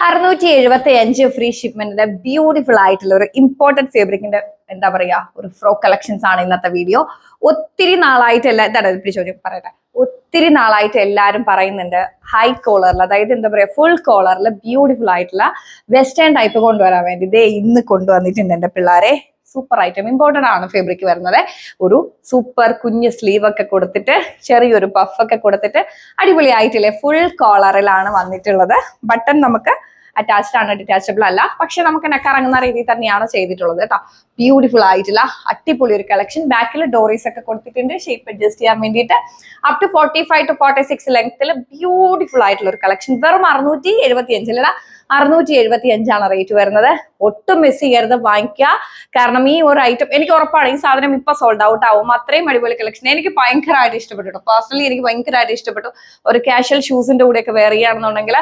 അറുന്നൂറ്റി എഴുപത്തി അഞ്ച് ഫ്രീ ഷിപ്മെന്റിന്റെ ബ്യൂട്ടിഫുൾ ആയിട്ടുള്ള ഒരു ഇമ്പോർട്ടന്റ് ഫേബ്രിക്കിന്റെ എന്താ പറയാ ഒരു ഫ്രോക്ക് കളക്ഷൻസ് ആണ് ഇന്നത്തെ വീഡിയോ ഒത്തിരി നാളായിട്ട് എല്ലാ ഇതാണ് ചോദ്യം പറയട്ടെ. ഒത്തിരി നാളായിട്ട് എല്ലാവരും പറയുന്നുണ്ട് ഹൈ കോളറിൽ അതായത് എന്താ പറയാ ഫുൾ കോളറിൽ ബ്യൂട്ടിഫുൾ ആയിട്ടുള്ള വെസ്റ്റേൺ ടൈപ്പ് കൊണ്ടുവരാൻ വേണ്ടി ഇതേ ഇന്ന് കൊണ്ടുവന്നിട്ടുണ്ട് എന്റെ പിള്ളേരെ. സൂപ്പർ ഐറ്റം ഇമ്പോർട്ടന്റ് ആണ് ഫേബ്രിക് വരുന്നത്. ഒരു സൂപ്പർ കുഞ്ഞ് സ്ലീവ് ഒക്കെ കൊടുത്തിട്ട് ചെറിയൊരു പഫ് ഒക്കെ കൊടുത്തിട്ട് അടിപൊളിയായിട്ടില്ലേ? ഫുൾ കോളറിലാണ് വന്നിട്ടുള്ളത്. ബട്ടൺ നമുക്ക് അറ്റാച്ച്ഡ് ആണ് ഡിറ്റാച്ചബിൾ അല്ല. പക്ഷെ നമുക്ക് നെക്കറങ്ങുന്ന രീതിയിൽ തന്നെയാണ് ചെയ്തിട്ടുള്ളത് കേട്ടോ. ബ്യൂട്ടിഫുൾ ആയിട്ടുള്ള അടിപൊളി ഒരു കളക്ഷൻ ബാക്കിൽ ഡോറീസ് ഒക്കെ കൊടുത്തിട്ടുണ്ട്. ഷേപ്പ് അഡ്ജസ്റ്റ് ചെയ്യാൻ വേണ്ടിയിട്ട് up to forty five to forty six ലെങ്ത്തിൽ ബ്യൂട്ടിഫുൾ ആയിട്ടുള്ള ഒരു കളക്ഷൻ വെറും അറുന്നൂറ്റി എഴുപത്തി അഞ്ചിലല്ല അറുന്നൂറ്റി എഴുപത്തി അഞ്ചാണ് റേറ്റ് വരുന്നത്. ഒട്ടും മിസ് ചെയ്യരുത് വാങ്ങിക്കുക. കാരണം ഈ ഒരു ഐറ്റം എനിക്ക് ഉറപ്പാണ് ഈ സാധനം ഇപ്പൊ സോൾഡ് ഔട്ട് ആവും. അത്രയും അടിപൊളി കളക്ഷൻ എനിക്ക് ഭയങ്കരമായിട്ട് ഇഷ്ടപ്പെട്ടു. പേഴ്സണലി എനിക്ക് ഭയങ്കരമായിട്ട് ഇഷ്ടപ്പെട്ടു. ഒരു കാഷ്വൽ ഷൂസിന്റെ കൂടെ ഒക്കെ വെയർ ചെയ്യുകയാണെന്നുണ്ടെങ്കിൽ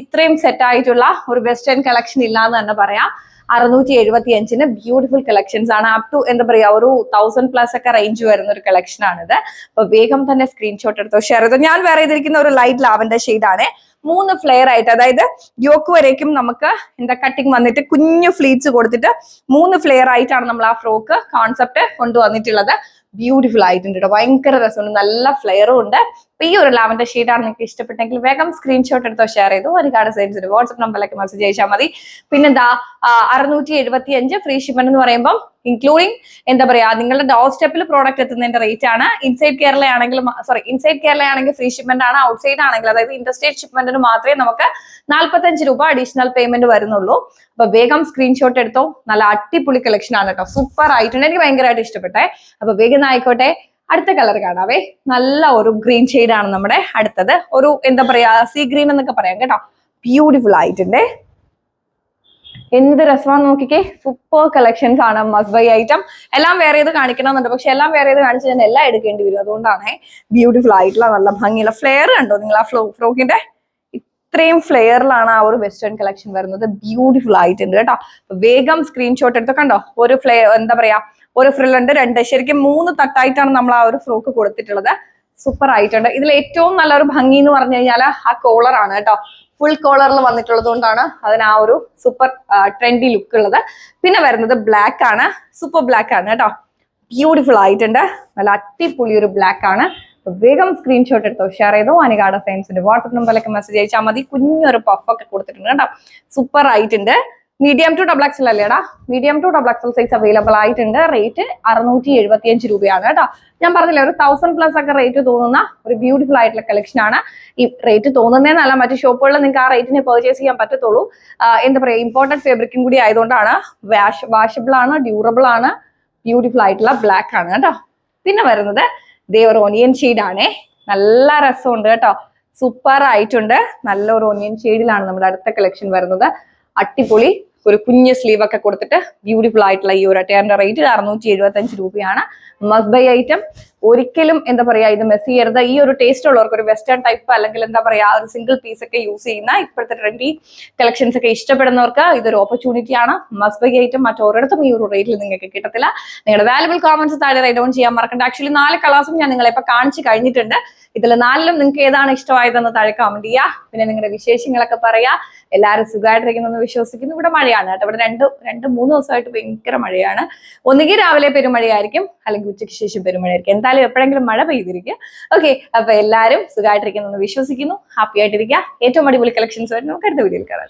ഇത്രയും സെറ്റ് ആയിട്ടുള്ള ഒരു വെസ്റ്റേൺ കളക്ഷൻ ഇല്ലാന്ന് തന്നെ പറയാം. അറുന്നൂറ്റി എഴുപത്തി അഞ്ചിന് ബ്യൂട്ടിഫുൾ കളക്ഷൻസ് ആണ്. അപ് ടു എന്താ പറയാ ഒരു തൗസൻഡ് പ്ലസ് ഒക്കെ റേഞ്ച് വരുന്ന ഒരു കളക്ഷൻ ആണിത്. അപ്പൊ വേഗം തന്നെ സ്ക്രീൻഷോട്ട് എടുത്തോ ഷെയർ ചെയ്തോ. ഞാൻ വേറെ ചെയ്തിരിക്കുന്ന ഒരു ലൈറ്റ് ലാവന്റെ ആണ്. മൂന്ന് ഫ്ലെയർ ആയിട്ട് അതായത് യോക്ക് വരേക്കും നമുക്ക് എന്താ കട്ടിങ് വന്നിട്ട് കുഞ്ഞു ഫ്ലീറ്റ്സ് കൊടുത്തിട്ട് മൂന്ന് ഫ്ലെയർ ആയിട്ടാണ് നമ്മൾ ആ ഫ്രോക്ക് കോൺസെപ്റ്റ് കൊണ്ടുവന്നിട്ടുള്ളത്. ബ്യൂട്ടിഫുൾ ആയിട്ടുണ്ട് കേട്ടോ ഭയങ്കര രസമുണ്ട് നല്ല ഫ്ലെയറും ഉണ്ട്. അപ്പൊ ഈ ഒരു ലാവൻഡർ ഷീറ്റാണ് നിങ്ങൾക്ക് ഇഷ്ടപ്പെട്ടെങ്കിൽ വേഗം സ്ക്രീൻഷോട്ട് എടുത്തോ ഷെയർ ചെയ്തു ഒരുപാട് സെൻസ് വാട്സ്ആപ്പ് നമ്പറിലേക്ക് മെസ്സേജ് അയച്ചാൽ മതി. പിന്നെന്താ അറുന്നൂറ്റി എഴുപത്തി അഞ്ച് ഫ്രീ ഷിപ്മെന്റ് എന്ന് പറയുമ്പോൾ ഇൻക്ലൂഡിങ് എന്താ പറയാ നിങ്ങളുടെ ഡോർ സ്റ്റെപ്പിൽ പ്രോഡക്റ്റ് എത്തുന്നതിന്റെ റേറ്റ് ആണ്. Inside Kerala sorry inside Kerala ആണെങ്കിൽ ഫ്രീ ഷിപ്മെന്റ് ആണ്. ഔട്ട്സൈഡ് ആണെങ്കിൽ അതായത് ഇന്റർസ്റ്റേറ്റ് ഷിപ്മെന്റിന് മാത്രമേ നമുക്ക് നാല്പത്തഞ്ച് രൂപ അഡീഷണൽ പേയ്മെന്റ് വരുന്നുള്ളൂ. അപ്പൊ വേഗം സ്ക്രീൻഷോട്ട് എടുത്തോ. നല്ല അടിപൊളി കളക്ഷൻ ആണ് കേട്ടോ. സൂപ്പർ ആയിട്ടുണ്ട്. എനിക്ക് ഭയങ്കരമായിട്ട് ഇഷ്ടപ്പെട്ടെ. അപ്പൊ വേഗം ആയിക്കോട്ടെ. അടുത്ത കളർ കാണാവേ. നല്ല ഒരു ഗ്രീൻ ഷെയ്ഡ് ആണ് നമ്മുടെ അടുത്തത്. ഒരു എന്താ പറയാ സീ ഗ്രീൻ എന്നൊക്കെ പറയാം കേട്ടോ. ബ്യൂട്ടിഫുൾ ആയിട്ടുണ്ട്. എന്ത് രസമാണ് നോക്കിക്കേ. സൂപ്പർ കളക്ഷൻസ് ആണ് മസ് ബൈ ഐറ്റം എല്ലാം വേറെ ചെയ്ത് കാണിക്കണമെന്നുണ്ട്. പക്ഷെ എല്ലാം വേറെ ചെയ്ത് കാണിച്ച് ഞാൻ എല്ലാം എടുക്കേണ്ടി വരും. അതുകൊണ്ടാണ് ബ്യൂട്ടിഫുൾ ആയിട്ടുള്ള നല്ല ഭംഗിയുള്ള ഫ്ലെയർ കണ്ടോ നിങ്ങൾ ആ ഫ്ലോ ഫ്രോക്കിന്റെ? ഇത്രയും ഫ്ലെയറിലാണ് ആ ഒരു വെസ്റ്റേൺ കളക്ഷൻ വരുന്നത്. ബ്യൂട്ടിഫുൾ ആയിട്ടുണ്ട് കേട്ടോ. വേഗം സ്ക്രീൻഷോട്ട് എടുത്ത് കണ്ടോ? ഒരു ഫ്ലേ എന്താ പറയാ? ഒരു ഫ്രില്ലുണ്ട് രണ്ട് ശരിക്കും മൂന്ന് തട്ടായിട്ടാണ് നമ്മൾ ആ ഒരു ഫ്രോക്ക് കൊടുത്തിട്ടുള്ളത്. സൂപ്പർ ആയിട്ടുണ്ട്. ഇതിൽ ഏറ്റവും നല്ലൊരു ഭംഗി എന്ന് പറഞ്ഞു കഴിഞ്ഞാൽ ആ കോളർ ആണ് കേട്ടോ. ഫുൾ കോളറിൽ വന്നിട്ടുള്ളത് കൊണ്ടാണ് അതിന് ആ ഒരു സൂപ്പർ ട്രെൻഡി ലുക്ക് ഉള്ളത്. പിന്നെ വരുന്നത് ബ്ലാക്ക് ആണ്. സൂപ്പർ ബ്ലാക്ക് ആണ് കേട്ടോ. ബ്യൂട്ടിഫുൾ ആയിട്ടുണ്ട്. നല്ല അടിപൊളി ഒരു ബ്ലാക്ക് ആണ്. വേഗം സ്ക്രീൻഷോട്ട് എടുത്തോ ഷെയർ ചെയ്തോ. അനികാട സയൻസിന്റെ വാട്സപ്പ് നമ്പറിലൊക്കെ മെസ്സേജ് അയച്ചാൽ മതി. കുഞ്ഞൊരു പഫ് ഒക്കെ കൊടുത്തിട്ടുണ്ട് കേട്ടോ. സൂപ്പർ ആയിട്ടുണ്ട്. മീഡിയം ടു ഡബിൾ എക്സൽ അല്ലേടാ medium to double XL size available ആയിട്ടുണ്ട് റേറ്റ് അറുന്നൂറ്റി എഴുപത്തി അഞ്ച് രൂപയാണ് കേട്ടോ. ഞാൻ പറഞ്ഞില്ല ഒരു തൗസൻഡ് പ്ലസ് ഒക്കെ റേറ്റ് തോന്നുന്ന ഒരു ബ്യൂട്ടിഫുൾ ആയിട്ടുള്ള കളക്ഷൻ ആണ്. ഈ റേറ്റ് തോന്നുന്നതെന്നല്ല മറ്റു ഷോപ്പുകളിൽ നിങ്ങൾക്ക് ആ റേറ്റിന് പെർച്ചേസ് ചെയ്യാൻ പറ്റത്തുള്ളൂ. എന്താ പറയുക ഇമ്പോർട്ടന്റ് ഫേബ്രിക്കും കൂടി ആയതുകൊണ്ടാണ് വാഷ് വാഷബിൾ ആണ് ഡ്യൂറബിൾ ആണ് ബ്യൂട്ടിഫുൾ ആയിട്ടുള്ള ബ്ലാക്ക് ആണ് കേട്ടോ. പിന്നെ വരുന്നത് ദേവർ ഓനിയൻ ഷെയ്ഡാണേ നല്ല രസമുണ്ട് കേട്ടോ. സൂപ്പർ ആയിട്ടുണ്ട്. നല്ലൊരു ഓനിയൻ ഷെയ്ഡിലാണ് നമ്മുടെ അടുത്ത കളക്ഷൻ വരുന്നത്. അടിപൊളി ഒരു കുഞ്ഞ് സ്ലീവ് ഒക്കെ കൊടുത്തിട്ട് ബ്യൂട്ടിഫുൾ ആയിട്ടുള്ള ഈ ഒരു അറ്റയറിന്റെ റേറ്റ് അറുന്നൂറ്റി എഴുപത്തി അഞ്ച് രൂപയാണ്. മസ് ബൈ ഐറ്റം ഒരിക്കലും എന്താ പറയാ ഇത് മെസ് ചെയ്യരുത്. ഈ ഒരു ടേസ്റ്റ് ഉള്ളവർക്ക് ഒരു വെസ്റ്റേൺ ടൈപ്പ് അല്ലെങ്കിൽ എന്താ പറയാ ഒരു സിംഗിൾ പീസ് ഒക്കെ യൂസ് ചെയ്യുന്ന ഇപ്പോഴത്തെ ട്രെൻഡി കളക്ഷൻസ് ഒക്കെ ഇഷ്ടപ്പെടുന്നവർക്ക് ഇതൊരു ഓപ്പർച്യൂണിറ്റി ആണ്. മസ് ബൈ ഐറ്റം മറ്റൊരിടത്തും ഈ ഒരു റേറ്റിൽ നിങ്ങൾക്ക് കിട്ടത്തില്ല. നിങ്ങളുടെ വാലുബിൾ കോമൻസ് താഴെ റൈറ്റ് ഡൗൺ ചെയ്യാൻ മറക്കണ്ട. ആക്ച്വലി നാല് കളേഴ്സും ഞാൻ നിങ്ങളെ ഇപ്പൊ കാണിച്ചു കഴിഞ്ഞിട്ടുണ്ട്. ഇതിൽ നാലിലും നിങ്ങൾക്ക് ഏതാണ് ഇഷ്ടമായതെന്ന് താഴെ കമന്റ് ചെയ്യുക പിന്നെ നിങ്ങളുടെ വിശേഷങ്ങളൊക്കെ പറയാ. എല്ലാവരും സുഖമായിട്ടിരിക്കുന്നു വിശ്വസിക്കുന്നു. ഇവിടെ മഴയാണ് കേട്ടോ. ഇവിടെ രണ്ട് രണ്ട് മൂന്ന് ദിവസമായിട്ട് ഭയങ്കര മഴയാണ്. ഒന്നുകിൽ രാവിലെ പെരുമഴയായിരിക്കും. അല്ലെങ്കിൽ ഉച്ചയ്ക്ക് ശേഷം പെരുമഴയായിരിക്കും. എന്തായാലും എപ്പോഴെങ്കിലും മഴ പെയ്തിരിക്കും ഓക്കെ അപ്പൊ എല്ലാവരും സുഖമായിട്ടിരിക്കുന്നു വിശ്വസിക്കുന്നു. ഹാപ്പി ആയിട്ടിരിക്കുക. ഏറ്റവും അടിപൊളി കളക്ഷൻസ് വരെ നമുക്ക് അടുത്ത വീഡിയോയിൽ കാണാം